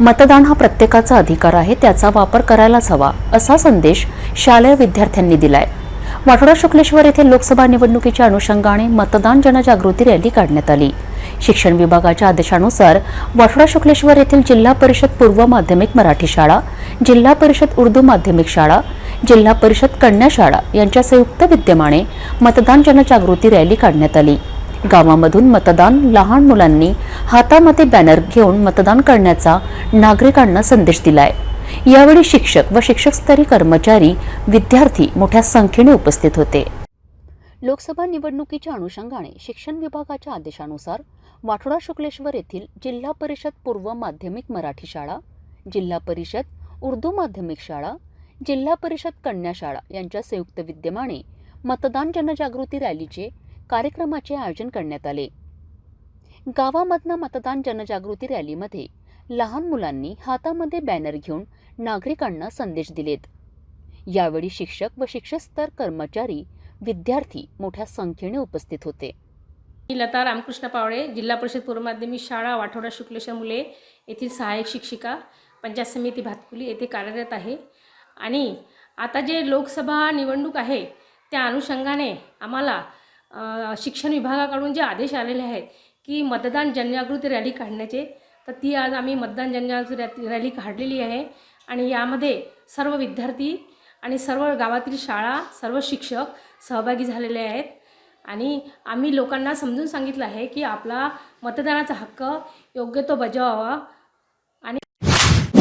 मतदान हा प्रत्येकाचा अधिकार आहे त्याचा वापर करायलाच हवा असा संदेश शालेय विद्यार्थ्यांनी दिलाय. वाठोडा शुक्लेश्वर येथे लोकसभा निवडणुकीच्या अनुषंगाने मतदान जनजागृती रॅली काढण्यात आली. शिक्षण विभागाच्या आदेशानुसार वाठोडा शुक्लेश्वर येथील जिल्हा परिषद पूर्व माध्यमिक मराठी शाळा जिल्हा परिषद उर्दू माध्यमिक शाळा जिल्हा परिषद कन्या शाळा यांच्या संयुक्त विद्यमाने मतदान जनजागृती रॅली काढण्यात आली. गावामधून मतदान लहान मुलांनी हातामध्ये बॅनर घेऊन मतदान करण्याचा नागरिकांना संदेश दिलाय. यावेळी शिक्षक व शिक्षकस्तरीय कर्मचारी विद्यार्थी मोठ्या संख्येने उपस्थित होते. लोकसभा निवडणुकीच्या अनुषंगाने शिक्षण विभागाच्या आदेशानुसार वाठोडा शुक्लेश्वर येथील जिल्हा परिषद पूर्व माध्यमिक मराठी शाळा जिल्हा परिषद उर्दू माध्यमिक शाळा जिल्हा परिषद कन्या शाळा यांच्या संयुक्त विद्यमाने मतदान जनजागृती रॅलीचे कार्यक्रमाचे आयोजन करण्यात आले. गावामधनं मतदान जनजागृती रॅलीमध्ये लहान मुलांनी हातामध्ये बॅनर घेऊन नागरिकांना संदेश दिलेत. यावेळी शिक्षक व शिक्षकस्तर कर्मचारी विद्यार्थी मोठ्या संख्येने उपस्थित होते. मी लता रामकृष्ण पावळे जिल्हा परिषद पूर्व माध्यमिक शाळा वाठोडा शुक्लेश्वर मुले येथील सहाय्यक शिक्षिका पंचायत समिती भातकुली येथे कार्यरत आहे. आणि आता जे लोकसभा निवडणूक आहे त्या अनुषंगाने आम्हाला शिक्षण विभागाकडून जे आदेश आलेले आहेत की मतदान जनजागृती रॅली काढण्याचे तर ती आज आम्ही मतदान जनजागृती रॅ- रॅली काढलेली आहे. आणि यामध्ये सर्व विद्यार्थी आणि सर्व गावातील शाळा सर्व शिक्षक सहभागी झालेले आहेत. आणि आम्ही लोकांना समजून सांगितलं आहे की आपला मतदानाचा हक्क योग्य तो बजावावा.